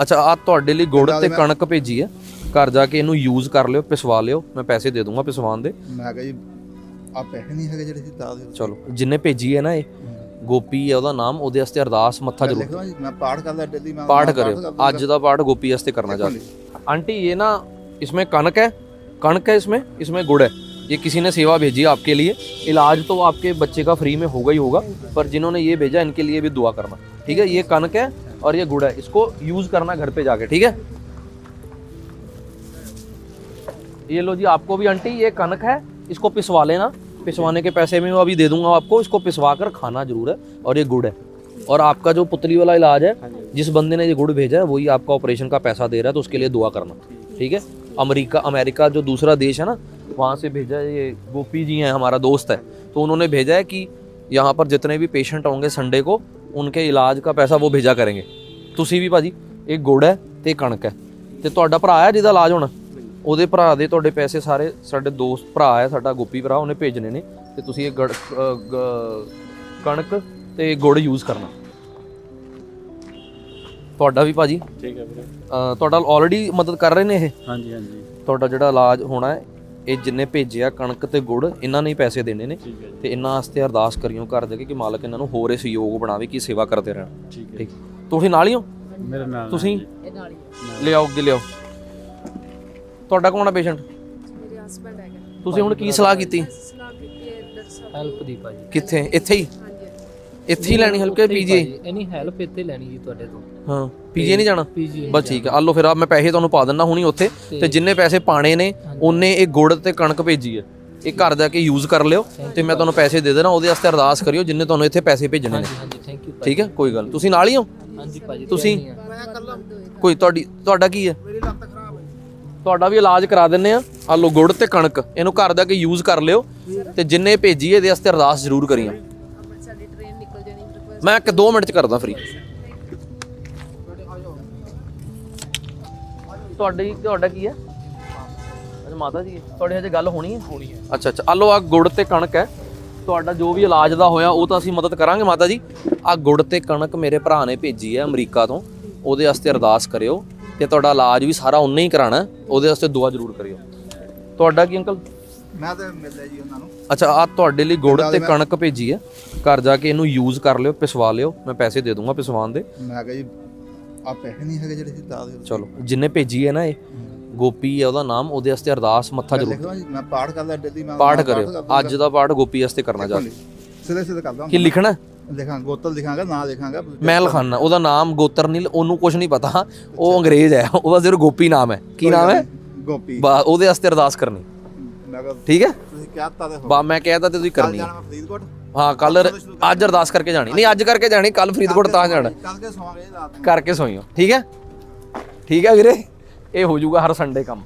ਅੱਛਾ ਆ ਤੁਹਾਡੇ ਲਈ ਗੁੜ ਪਿੰਡਾਂ ਤੇ ਦੇ ਕਣਕ ਭੇਜੀ ਹੈ ਘਰ ਜਾ ਕੇ ਇਹਨੂੰ ਯੂਜ਼ ਕਰ ਲਿਓ ਪਿਸਵਾ ਲਿਓ ਮੈਂ ਪੈਸੇ ਦੇ ਦੂੰਗਾ ਪਿਸਵਾਉਣ ਦੇ ਮੈਂ ਕਿਹਾ ਜੀ ਆ ਪੈਸੇ ਨਹੀਂ ਹੈਗੇ ਜਿਹੜੇ ਸੀ ਤਾਂ ਦੇ ਚਲੋ ਜਿੰਨੇ ਭੇਜੀ ਹੈ ਨਾ ਇਹ ਗੋਪੀ ਹੈ ਉਹਦਾ ਨਾਮ ਉਹਦੇ ਵਾਸਤੇ ਅਰਦਾਸ ਮੱਥਾ ਜ਼ਰੂਰ ਲਿਖੋ ਜੀ ਮੈਂ ਪਾਠ ਕਰਦਾ ਡੇਲੀ ਮੈਂ पाठ ਮੈਂ करो करता आज का पाठ गोपी वास्ते करना चाहते हैं। आंटी ये ना इसमें कणक है कणक है इसमें इसमें गुड़ है ये किसी ने सेवा भेजी है आपके लिए इलाज तो आपके बच्चे का फ्री में होगा ही होगा पर जिन्होंने ये भेजा इनके लिए भी दुआ करना ठीक है ये कणक है और ये गुड़ है। इसको यूज़ करना घर पे जाके ठीक है? ये लो जी आपको भी आंटी ये कणक है इसको पिसवा लेना। पिसवाने के पैसे में अभी दे दूँगा आपको इसको पिसवा कर खाना ज़रूर है और ये गुड़ है। और आपका जो पुतली वाला इलाज है जिस बंदे ने ये गुड़ भेजा है वही आपका ऑपरेशन का पैसा दे रहा है तो उसके लिए दुआ करना ठीक है? अमेरिका अमेरिका जो दूसरा देश है ना वहाँ से भेजा है ये गोपी जी हैं हमारा दोस्त है तो उन्होंने भेजा है कि यहाँ पर जितने भी पेशेंट होंगे संडे को उनके इलाज का पैसा वो भेजा करेंगे ਤੁਸੀਂ ਵੀ ਭਾਜੀ ਇਹ ਗੁੜ ਹੈ ਤੇ ਕਣਕ ਹੈ ਤੇ ਤੁਹਾਡਾ ਭਰਾ ਹੈ ਜਿਹਦਾ ਇਲਾਜ ਹੋਣਾ ਉਹਦੇ ਭਰਾ ਦੇ ਤੁਹਾਡੇ ਪੈਸੇ ਸਾਰੇ ਸਾਡੇ ਦੋਸਤ ਭਰਾ ਹੈ ਸਾਡਾ ਗੋਪੀ ਭਰਾ ਉਹਨੇ ਭੇਜਣੇ ਨੇ ਤੇ ਤੁਸੀਂ ਇਹ ਗੜ- ਅ, ਗ- ਕਣਕ ਤੇ ਗੁੜ ਯੂਜ਼ ਕਰਨਾ ਤੁਹਾਡਾ ਵੀ ਭਾਜੀ ਠੀਕ ਹੈ ਵੀਰੇ ਅ, ਤੁਹਾਡਾ ਆਲਰੇਡੀ ਮਦਦ ਕਰ ਰਹੇ ਨੇ ਇਹ ਹਾਂਜੀ ਹਾਂਜੀ ਤੁਹਾਡਾ ਜਿਹੜਾ ਇਲਾਜ ਹੋਣਾ ਹੈ ਇਹ ਜਿੰਨੇ ਭੇਜਿਆ ਕਣਕ ਤੇ ਗੁੜ ਇਹਨਾਂ ਨੇ ਹੀ ਪੈਸੇ ਦੇਣੇ ਨੇ। ਤੇ ਇਹਨਾਂ ਵਾਸਤੇ ਅਰਦਾਸ ਕਰਿਓ ਘਰ ਜਾ ਕੇ ਮਾਲਕ ਇਹਨਾਂ ਨੂੰ ਹੋਰ ਇਹ ਸਹਿਯੋਗ ਬਣਾਵੇ ਕਿ ਸੇਵਾ ਕਰਦੇ ਰਹਿਣ। ਠੀਕ ਤੁਸੀਂ ਨਾਲ ਹੀ ਹੋ? ਮੇਰੇ ਨਾਲ ਤੁਸੀਂ? ਲਿਆਓ ਅੱਗੇ ਲਿਆਓ। ਤੁਹਾਡਾ ਕੌਣ ਹੈ ਪੇਸ਼ੈਂਟ ਮੇਰੇ ਹਸਬੰਡ ਹੈਗਾ ਤੁਸੀਂ ਹੁਣ ਕੀ ਸਲਾਹ ਕੀਤੀ? ਸਲਾਹ ਕੀਤੀ ਹੈ ਡਾਕਟਰ ਸਾਹਿਬ ਹੈਲਪ ਦੀ ਭਾਜੀ। ਕਿੱਥੇ? ਇੱਥੇ ਹੀ? ਇੱਥੇ ਹੀ ਲੈਣੀ ਹਲਕੇ ਪੀਜੀ ਇਹ ਨਹੀਂ ਹੈਲਪ ਇੱਥੇ ਲੈਣੀ ਜੀ ਤੁਹਾਡੇ ਤੋਂ। ਹਾਂ ਪੀਜੀ ਨਹੀਂ ਜਾਣਾ? ਬਸ ਠੀਕ ਹੈ ਆ ਲਓ ਫਿਰ ਆ ਮੈਂ ਪੈਸੇ ਤੁਹਾਨੂੰ ਪਾ ਦਿੰਦਾ ਹੁਣੀ ਉੱਥੇ ਤੇ ਜਿੰਨੇ ਪੈਸੇ ਪਾਣੇ ਨੇ ਉਹਨੇ ਇਹ ਗੁੜ ਤੇ ਕਣਕ ਭੇਜੀ ਹੈ ਇਹ ਘਰ ਜਾ ਕੇ ਯੂਜ਼ ਕਰ ਲਿਓ ਤੇ ਮੈਂ ਤੁਹਾਨੂੰ ਪੈਸੇ ਦੇ ਦੇਣਾ ਉਹਦੇ ਵਾਸਤੇ ਅਰਦਾਸ ਕਰਿਓ ਜਿੰਨੇ ਤੁਹਾਨੂੰ ਇੱਥੇ ਪੈਸੇ ਭੇਜਣੇ ਨੇ। ਹਾਂਜੀ ਥੈਂਕ ਯੂ ਠੀਕ ਹੈ ਕੋਈ ਗੱਲ ਤੁਸੀਂ ਨਾਲ ਹੀ ਹੋ? ਹਾਂਜੀ ਭਾਜੀ ਤੁਸੀਂ? ਹੀ ਆ। ਕੋਈ ਤੁਹਾਡੀ ਤੁਹਾਡਾ ਕੀ ਹੈ। ਤੁਹਾਡਾ ਵੀ ਇਲਾਜ ਕਰਾ ਦਿੰਨੇ ਆ। ਆ ਲੋ ਗੁੜ ਤੇ ਕਣਕ ਇਹਨੂੰ ਘਰ ਦਾ ਕੇ ਯੂਜ਼ ਕਰ ਲਿਓ ਤੇ ਜਿੰਨੇ ਭੇਜੀ ਇਹਦੇ ਵਾਸਤੇ ਅਰਦਾਸ ਜ਼ਰੂਰ ਟ੍ਰੇਨ ਨਿਕਲ ਜਾਣੀ ਮੈਂ ਇੱਕ 2 ਮਿੰਟ ਚ ਕਰਦਾ ਫ੍ਰੀ ਤੁਹਾਡੀ ਤੁਹਾਡਾ ਕੀ ਹੈ? ਅੱਛਾ ਮਾਤਾ ਜੀ ਤੁਹਾਡੇ ਹਜੇ ਗੱਲ ਹੋਣੀ ਹੈ? ਹੋਣੀ ਹੈ। ਅੱਛਾ ਅੱਛਾ। ਆ ਲੋ ਆ ਗੁੜ ਤੇ ਕਣਕ ਹੈ। ਤੁਹਾਡਾ ਜੋ ਵੀ ਇਲਾਜ ਦਾ ਹੋਇਆ ਉਹ ਤਾਂ ਅਸੀਂ ਮਦਦ ਕਰਾਂਗੇ ਮਾਤਾ ਜੀ। ਆ ਗੁੜ ਤੇ ਕਣਕ ਮੇਰੇ ਭਰਾ ਨੇ ਭੇਜੀ ਹੈ ਅਮਰੀਕਾ ਤੋਂ। ਉਹਦੇ ਵਾਸਤੇ ਅਰਦਾਸ ਕਰਿਓ। ਤੇ ਤੁਹਾਡਾ ਇਲਾਜ ਵੀ ਸਾਰਾ ਉਹਨੇ ਹੀ ਕਰਾਣਾ। ਉਹਦੇ ਵਾਸਤੇ ਦੁਆ ਜ਼ਰੂਰ ਕਰਿਓ। ਤੁਹਾਡਾ ਕੀ ਅੰਕਲ? ਮੈਂ ਤਾਂ ਮਿਲਿਆ ਜੀ ਉਹਨਾਂ ਨੂੰ। ਅੱਛਾ ਆ ਤੁਹਾਡੇ ਲਈ ਗੁੜ ਤੇ ਕਣਕ ਭੇਜੀ ਹੈ। ਘਰ ਜਾ ਕੇ ਇਹਨੂੰ ਯੂਜ਼ ਕਰ ਲਿਓ ਪਿਸਵਾ ਲਿਓ। ਮੈਂ ਪੈਸੇ ਦੇ ਦੂੰਗਾ ਪਿਸਵਾਉਣ ਦੇ। ਮੈਂ ਕਿਹਾ ਜੀ ਆ ਪੈਸੇ ਨਹੀਂ ਹੈਗੇ ਜਿਹੜੇ ਸੀ ਦੇ ਚਲੋ ਜਿੰਨੇ ਭੇਜੀ ਹੈ ਨਾ ਇਹ ਗੋਪੀ ਹੈ ਉਹਦਾ ਨਾਮ ਉਹਦੇ ਵਾਸਤੇ ਅਰਦਾਸ ਮੱਥਾ ਜ਼ਰੂਰ ਮੈਂ ਪਾਠ ਕਰਦਾ ਡੇਲੀ ਮੈਂ ਪਾਠ ਕਰਿਓ। ਅੱਜ ਦਾ ਪਾਠ ਗੋਪੀ ਵਾਸਤੇ ਕਰਨਾ ਜਾ ਸਿੱਧੇ ਸਿੱਧੇ ਕਰਦਾ ਕੀ ਲਿਖਣਾ? ਲਿਖਾਂ ਗੋਤਲ ਲਿਖਾਂਗਾ ਨਾਂ ਲਿਖਾਂਗਾ। ਮੈਂ ਲਿਖਾਨਾ ਉਹਦਾ ਨਾਮ ਗੋਤਰ ਨੀਲ ਉਹਨੂੰ ਕੁਝ ਨਹੀਂ ਪਤਾ। ਉਹ ਅੰਗਰੇਜ਼ ਹੈ ਉਹਦਾ ਸਿਰਫ ਗੋਪੀ ਨਾਮ ਹੈ। ਕੀ ਨਾਮ ਹੈ? ਗੋਪੀ। ਉਹਦੇ ਵਾਸਤੇ ਅਰਦਾਸ ਕਰਨੀ। ਠੀਕ ਹੈ? ਤੁਸੀਂ ਕਹਿਤਾ ਤੇ ਬਾ ਮੈਂ ਕਹਿਤਾ ਤੇ ਤੁਸੀਂ ਕਰਨੀ। ਹੈ ਜਾਣਾ ਮੈਂ ਫਰੀਦਕੋਟ? ਹਾਂ ਕੱਲ ਅੱਜ ਅਰਦਾਸ ਕਰਕੇ ਜਾਣੀ। ਨਹੀਂ ਅੱਜ ਕਰਕੇ ਜਾਣੀ ਕੱਲ ਫਰੀਦਕੋਟ ਤਾਂ ਜਾਣਾ। ਕੱਲ ਕੇ ਸੌਂਗੇ ਰਾਤ ਨੂੰ। ਕਰਕੇ ਸੋਈਓ ਠੀਕ ਹੈ? ਠੀਕ ਹੈ ਵੀਰੇ? ਇਹ ਹੋ ਜਾਊਗਾ ਹਰ ਸੰਡੇ ਕੰਮ।